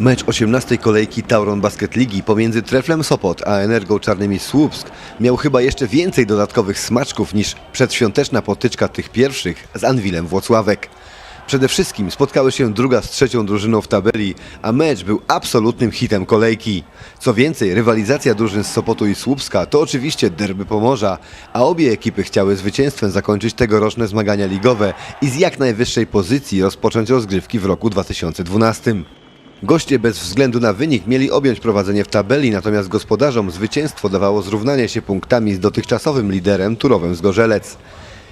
Mecz 18 kolejki Tauron Basket Ligi pomiędzy Treflem Sopot a Energą Czarnymi Słupsk miał chyba jeszcze więcej dodatkowych smaczków niż przedświąteczna potyczka tych pierwszych z Anwilem Włocławek. Przede wszystkim spotkały się druga z trzecią drużyną w tabeli, a mecz był absolutnym hitem kolejki. Co więcej, rywalizacja drużyn z Sopotu i Słupska to oczywiście derby Pomorza, a obie ekipy chciały zwycięstwem zakończyć tegoroczne zmagania ligowe i z jak najwyższej pozycji rozpocząć rozgrywki w roku 2012. Goście bez względu na wynik mieli objąć prowadzenie w tabeli, natomiast gospodarzom zwycięstwo dawało zrównanie się punktami z dotychczasowym liderem Turowem Zgorzelec.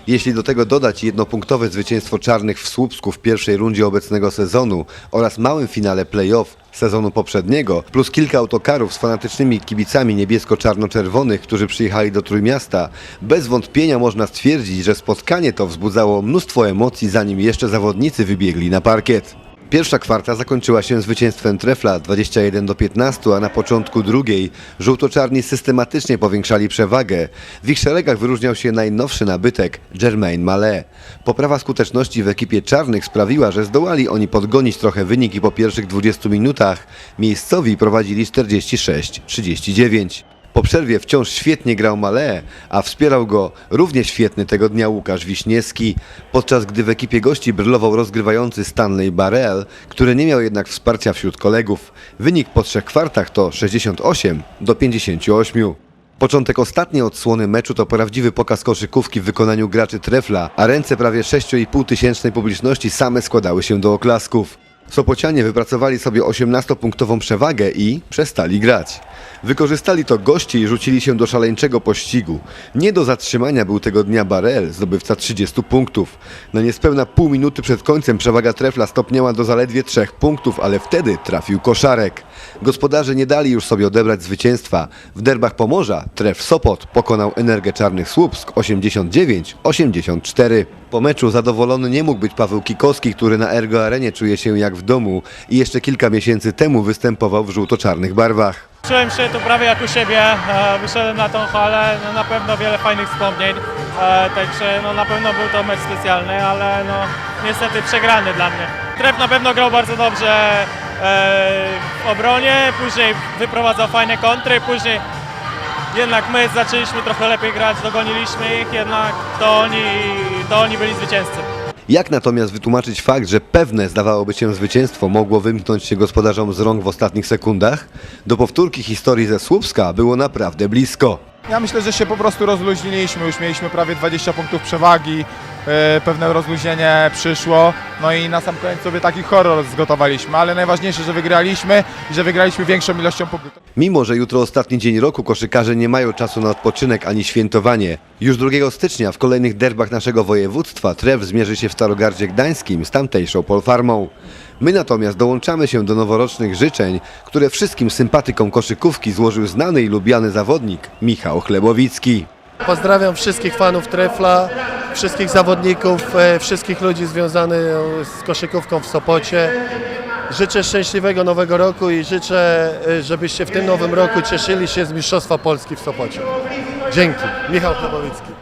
Jeśli do tego dodać jednopunktowe zwycięstwo czarnych w Słupsku w pierwszej rundzie obecnego sezonu oraz małym finale play-off sezonu poprzedniego, plus kilka autokarów z fanatycznymi kibicami niebiesko-czarno-czerwonych, którzy przyjechali do Trójmiasta, bez wątpienia można stwierdzić, że spotkanie to wzbudzało mnóstwo emocji, zanim jeszcze zawodnicy wybiegli na parkiet. Pierwsza kwarta zakończyła się zwycięstwem Trefla 21 do 15, a na początku drugiej żółto-czarni systematycznie powiększali przewagę. W ich szeregach wyróżniał się najnowszy nabytek Jermaine Mallet. Poprawa skuteczności w ekipie czarnych sprawiła, że zdołali oni podgonić trochę wynik i po pierwszych 20 minutach miejscowi prowadzili 46-39. Po przerwie wciąż świetnie grał Malé, a wspierał go równie świetny tego dnia Łukasz Wiśniewski, podczas gdy w ekipie gości brylował rozgrywający Stanley Barrel, który nie miał jednak wsparcia wśród kolegów. Wynik po trzech kwartach to 68 do 58. Początek ostatniej odsłony meczu to prawdziwy pokaz koszykówki w wykonaniu graczy Trefla, a ręce prawie 6,5 tysięcznej publiczności same składały się do oklasków. Sopocianie wypracowali sobie 18-punktową przewagę i przestali grać. Wykorzystali to goście i rzucili się do szaleńczego pościgu. Nie do zatrzymania był tego dnia Barel, zdobywca 30 punktów. Na niespełna pół minuty przed końcem przewaga trefla stopniała do zaledwie 3 punktów, ale wtedy trafił koszarek. Gospodarze nie dali już sobie odebrać zwycięstwa. W derbach Pomorza tref Sopot pokonał Energię Czarnych Słupsk 89-84. Po meczu zadowolony nie mógł być Paweł Kikowski, który na Ergo Arenie czuje się jak w domu i jeszcze kilka miesięcy temu występował w żółto-czarnych barwach. Czułem się tu prawie jak u siebie, e, wyszedłem na tą halę, no na pewno wiele fajnych wspomnień, e, także no na pewno był to mecz specjalny, ale no niestety przegrany dla mnie. Tref na pewno grał bardzo dobrze e, w obronie, później wyprowadzał fajne kontry, później jednak my zaczęliśmy trochę lepiej grać, dogoniliśmy ich, jednak to oni, to oni byli zwycięzcy. Jak natomiast wytłumaczyć fakt, że pewne zdawałoby się zwycięstwo mogło wymknąć się gospodarzom z rąk w ostatnich sekundach? Do powtórki historii ze Słupska było naprawdę blisko. Ja myślę, że się po prostu rozluźniliśmy, już mieliśmy prawie 20 punktów przewagi, e, pewne rozluźnienie przyszło, no i na sam koniec sobie taki horror zgotowaliśmy, ale najważniejsze, że wygraliśmy i że wygraliśmy większą ilością punktów. Mimo, że jutro ostatni dzień roku koszykarze nie mają czasu na odpoczynek ani świętowanie, już 2 stycznia w kolejnych derbach naszego województwa Tref zmierzy się w Starogardzie Gdańskim z tamtejszą Polfarmą. My natomiast dołączamy się do noworocznych życzeń, które wszystkim sympatykom koszykówki złożył znany i lubiany zawodnik Michał Chlebowicki. Pozdrawiam wszystkich fanów Trefla, wszystkich zawodników, e, wszystkich ludzi związanych z koszykówką w Sopocie. Życzę szczęśliwego nowego roku i życzę, e, żebyście w tym nowym roku cieszyli się z Mistrzostwa Polski w Sopocie. Dzięki. Michał Chlebowicki.